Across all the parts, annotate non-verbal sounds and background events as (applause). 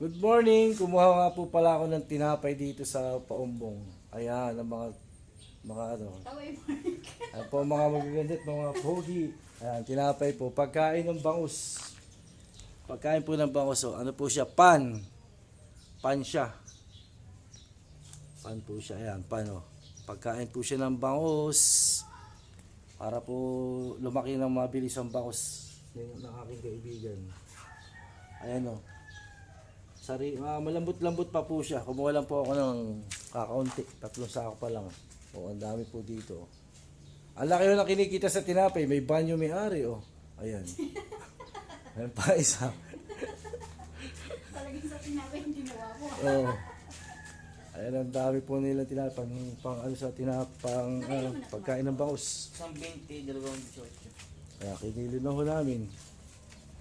Good morning. Kumuha nga po pala ako ng tinapay dito sa Paumbong. Ayan, ang mga mga ano. Ayan po mga magagandit, mga pogi. Ayan, tinapay po. Pagkain ng bangus. Pagkain po ng bangus. Oh, ano po siya? Pan. Pan siya. Pan po siya. Ayan, pan oh. Pagkain po siya ng bangus. Para po lumaki ng mabilis ang bangus ng, ng aking kaibigan. Ayan oh. Sari, ah, malambot-lambot pa po siya. Kumuha lang po ako ng kakaunti. Tatlong sako pa lang. O, ang dami po dito. Ang laki na kinikita sa tinapay. May banyo may ari, oh. Ayan. (laughs) Ayan pa isa. Talagang sa tinapay hindi ginawa ko. Oh. Ayan ang dami po nila tinapay. Pang, pang ano sa tinapang ano, pagkain ng bangus. Isang 20, dalawang 18. Kaya kinilo na ho namin.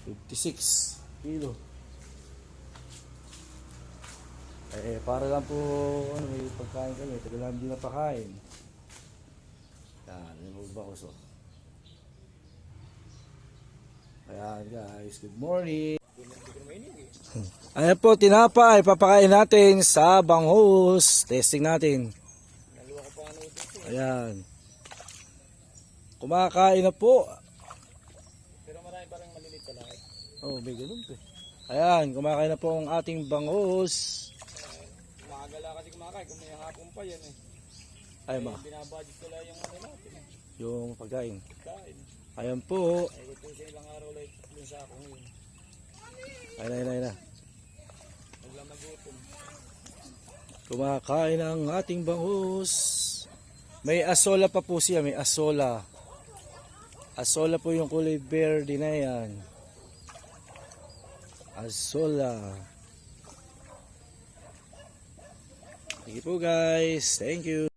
56 kilo. Eh, para lang po, ano, may pagkain kami. Tagal namin din napakain. Yan, yung magbakos, oh. Ayan, guys. Good morning. (laughs) Ayan po, tinapay. Papakain natin sa banghus. Testing natin. Ayan. Kumakain na po. Pero marami parang malilit pala. eh. Oh, may ganun po. Ayan, kumakain na po ang ating bangus. Makagala kasi kumakain kung may hapon pa yan eh. Ay ma, Binabudget ko lang yung ano natin eh. yung pagkain. Kain. Ayan po. Ay ito sa ilang araw lang yung sa akong yun. Ayun ayun ayun na. Huwag lang magutom. Kumakain ang ating bangus. May asola pa po siya, may asola. Asola po yung kulay verde na yan. Asola. Sige po guys, thank you.